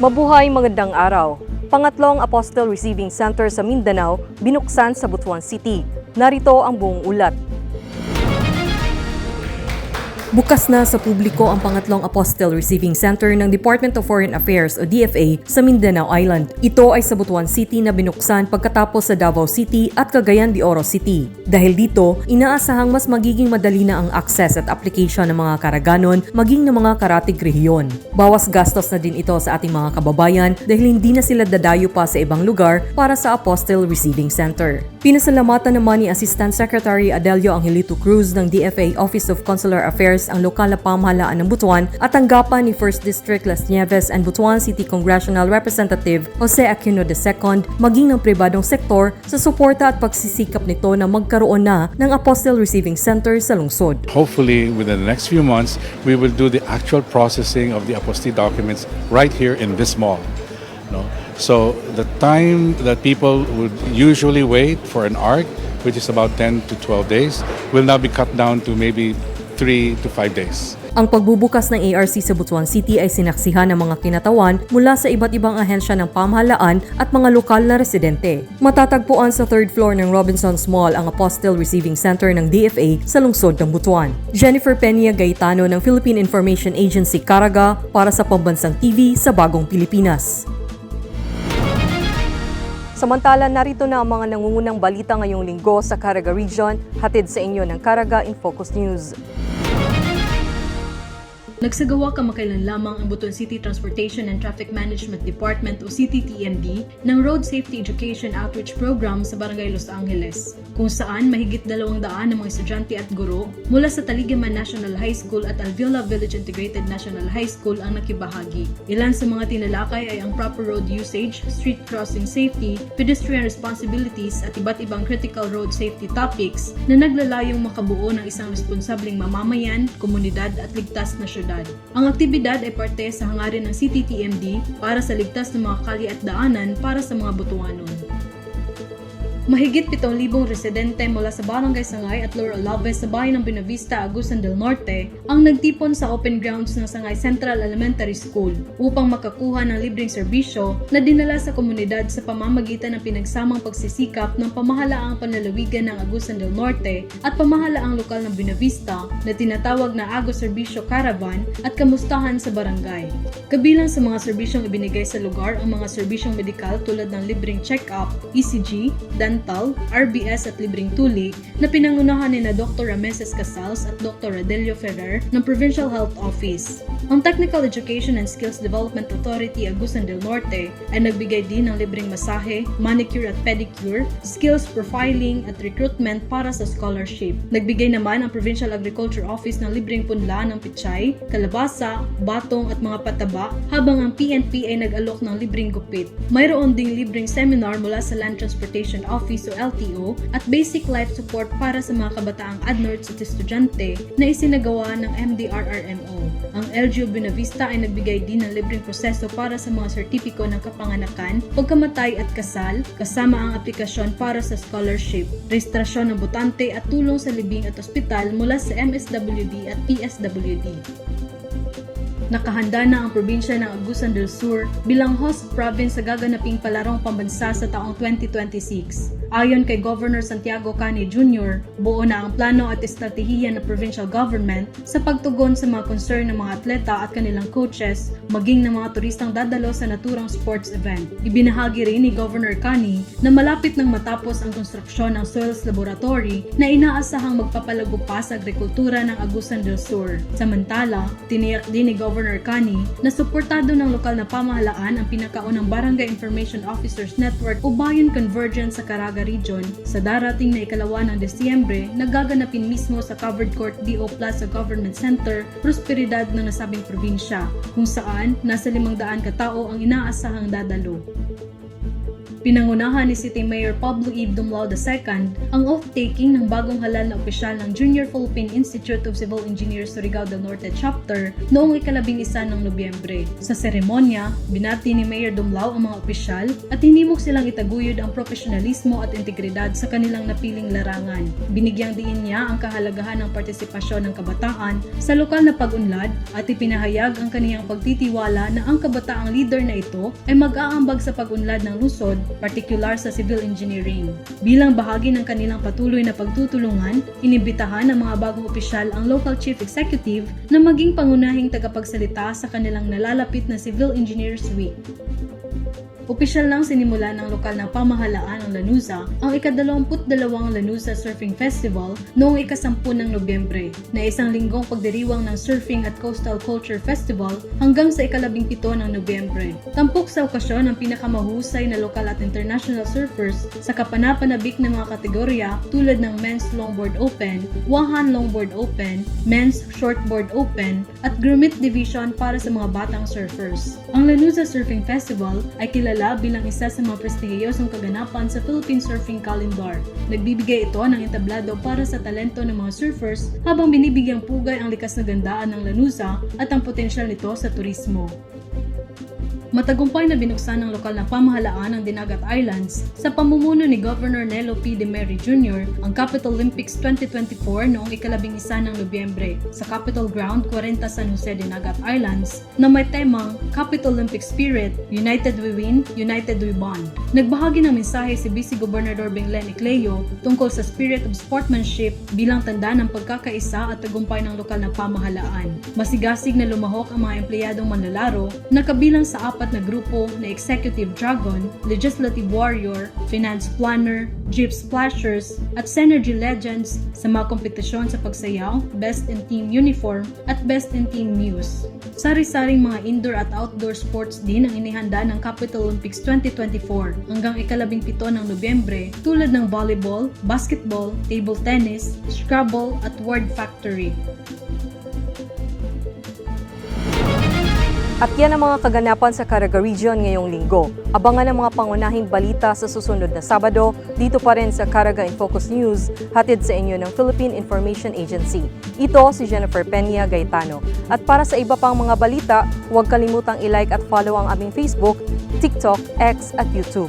Mabuhay magandang araw. Pangatlong Apostle Receiving Center sa Mindanao binuksan sa Butuan City. Narito ang buong ulat. Bukas na sa publiko ang pangatlong Apostle Receiving Center ng Department of Foreign Affairs o DFA sa Mindanao Island. Ito ay sa Butuan City na binuksan pagkatapos sa Davao City at Cagayan de Oro City. Dahil dito, inaasahang mas magiging madali na ang access at application ng mga karaganon maging ng mga karatig rehiyon. Bawas gastos na din ito sa ating mga kababayan dahil hindi na sila dadayo pa sa ibang lugar para sa Apostle Receiving Center. Pinasalamatan naman ni Assistant Secretary Adelio Angelito Cruz ng DFA Office of Consular Affairs ang lokal na pamahalaan ng Butuan at tanggapan ni 1st District Las Nieves and Butuan City Congressional Representative Jose Aquino II maging ng pribadong sektor sa suporta at pagsisikap nito na magkaroon na ng Apostle Receiving Center sa lungsod. Hopefully, within the next few months, we will do the actual processing of the apostille documents right here in this mall. No? So the time that people would usually wait for an ARC, which is about 10 to 12 days, will now be cut down to maybe 3 to 5 days. Ang pagbubukas ng ARC sa Butuan City ay sinaksihan ng mga kinatawan mula sa iba't ibang ahensya ng pamahalaan at mga lokal na residente. Matatagpuan sa third floor ng Robinson's Mall ang Apostle Receiving Center ng DFA sa lungsod ng Butuan. Jennifer Peña Gaetano ng Philippine Information Agency Caraga para sa Pambansang TV sa Bagong Pilipinas. Samantala, narito na ang mga nangungunang balita ngayong linggo sa Caraga Region, hatid sa inyo ng Caraga in Focus News. Nagsagawa kamakailan lamang ang Butuan City Transportation and Traffic Management Department o CTTMD ng Road Safety Education Outreach Program sa Barangay Los Angeles, kung saan mahigit dalawang daan ng mga estudyante at guro mula sa Taligaman National High School at Alviola Village Integrated National High School ang nakibahagi. Ilan sa mga tinalakay ay ang proper road usage, street crossing safety, pedestrian responsibilities at iba't ibang critical road safety topics na naglalayong makabuo ng isang responsableng mamamayan, komunidad at ligtas na syudad. Ang aktibidad ay parte sa hangarin ng CTTMD para sa ligtas na mga kalye at daanan para sa mga Butuanon. Mahigit 7,000 residente mula sa Barangay Sangay at Lower Alaves sa bayan ng Binavista, Agusan del Norte ang nagtipon sa open grounds ng Sangay Central Elementary School upang makakuha ng libreng serbisyo na dinala sa komunidad sa pamamagitan ng pinagsamang pagsisikap ng pamahalaang panlalawigan ng Agusan del Norte at pamahalaang lokal ng Binavista na tinatawag na Agos Serbisyo Caravan at kamustahan sa barangay. Kabilang sa mga serbisyong ibinigay sa lugar ang mga serbisyong medikal tulad ng libreng check-up, ECG, dental, RBS at libreng tuli na pinangunahan ni na Dr. Rameses Casals at Dr. Adelio Ferrer ng Provincial Health Office. Ang Technical Education and Skills Development Authority Agusan del Norte ay nagbigay din ng libreng masahe, manicure at pedicure, skills profiling at recruitment para sa scholarship. Nagbigay naman ang Provincial Agriculture Office ng libreng punla ng pichay, kalabasa, batong at mga pataba habang ang PNP ay nag-alok ng libreng gupit. Mayroon ding libreng seminar mula sa Land Transportation Office o LTO at basic life support para sa mga kabataang adnerts at estudyante na isinagawa ng MDRRMO. Ang LGU Buenavista ay nagbigay din ng libreng proseso para sa mga sertipiko ng kapanganakan, pagkamatay at kasal, kasama ang aplikasyon para sa scholarship, registrasyon ng botante at tulong sa libing at ospital mula sa MSWD at PSWD. Nakahanda na ang probinsya ng Agusan del Sur bilang host province sa gaganaping palarong pambansa sa taong 2026. Ayon kay Governor Santiago Cani Jr., buo na ang plano at estratehiya ng provincial government sa pagtugon sa mga concern ng mga atleta at kanilang coaches, maging ng mga turistang dadalo sa naturang sports event. Ibinahagi rin ni Governor Cani na malapit nang matapos ang konstruksyon ng Soils Laboratory na inaasahang magpapalago pa sa agrikultura ng Agusan del Sur. Samantala, tiniyak din ni Governor Cani na suportado ng lokal na pamahalaan ang pinakaunang Barangay Information Officers Network o Bayan Convergence sa Caraga Region sa darating na ikalawa ng Desyembre na gaganapin mismo sa Covered Court DO Plaza Government Center, prosperidad ng nasabing probinsya, kung saan nasa 500 katao ang inaasahang dadalo. Pinangunahan ni City Mayor Pablo Eve Dumlao II ang off-taking ng bagong halal na opisyal ng Junior Philippine Institute of Civil Engineers Surigao del Norte Chapter noong ikalabing isa ng Nobyembre. Sa seremonya, binati ni Mayor Dumlao ang mga opisyal at hinimok silang itaguyod ang profesionalismo at integridad sa kanilang napiling larangan. Binigyang diin niya ang kahalagahan ng partisipasyon ng kabataan sa lokal na pag-unlad at ipinahayag ang kaniyang pagtitiwala na ang kabataang leader na ito ay mag-aambag sa pag-unlad ng lungsod, partikular sa civil engineering. Bilang bahagi ng kanilang patuloy na pagtutulungan, inibitahan ng mga bagong opisyal ang local chief executive na maging pangunahing tagapagsalita sa kanilang nalalapit na Civil Engineers Week. Opisyal nang sinimula ng lokal na pamahalaan ng Lanuza ang ikadalawamput-dalawang Lanuza Surfing Festival noong ikasampu ng Nobyembre na isang linggong pagdiriwang ng Surfing at Coastal Culture Festival hanggang sa ikalabing pito ng Nobyembre. Tampok sa okasyon ang pinakamahusay na lokal at international surfers sa kapanapanabik ng mga kategorya tulad ng Men's Longboard Open, Wahan Longboard Open, Men's Shortboard Open at Grumit Division para sa mga batang surfers. Ang Lanuza Surfing Festival ay kilala bilang isa sa mga prestihiyosong kaganapan sa Philippine Surfing Calendar. Nagbibigay ito ng entablado para sa talento ng mga surfers habang binibigyang pugay ang likas na gandaan ng Lanuza at ang potensyal nito sa turismo. Matagumpay na binuksan ng lokal na pamahalaan ng Dinagat Islands sa pamumuno ni Governor Nelo P. De Meri Jr. ang Capital Olympics 2024 noong ikalabing isa ng Nobyembre sa Capitol Ground 40 San Jose, Dinagat Islands na may temang Capital Olympic Spirit, United We Win, United We Bond. Nagbahagi ng mensahe si Vice Gobernador Benglen Ecleo tungkol sa spirit of sportsmanship bilang tanda ng pagkakaisa at tagumpay ng lokal na pamahalaan. Masigasig na lumahok ang mga empleyadong manlalaro na kabilang sa apat na grupo na Executive Dragon, Legislative Warrior, Finance Planner, Jeep Splashers, at Synergy Legends sa mga kompetisyon sa pagsayaw, Best in Team Uniform, at Best in Team News. Sari-saring mga indoor at outdoor sports din ang inihanda ng Capital Olympics 2024 hanggang ikalabing pito ng Nobyembre tulad ng volleyball, basketball, table tennis, Scrabble at Word Factory. At yan ang mga kaganapan sa Caraga Region ngayong linggo. Abangan ang mga pangunahing balita sa susunod na Sabado dito pa rin sa Caraga in Focus News, hatid sa inyo ng Philippine Information Agency. Ito si Jennifer Peña Gaetano. At para sa iba pang mga balita, huwag kalimutang i-like at follow ang aming Facebook, TikTok, X at YouTube.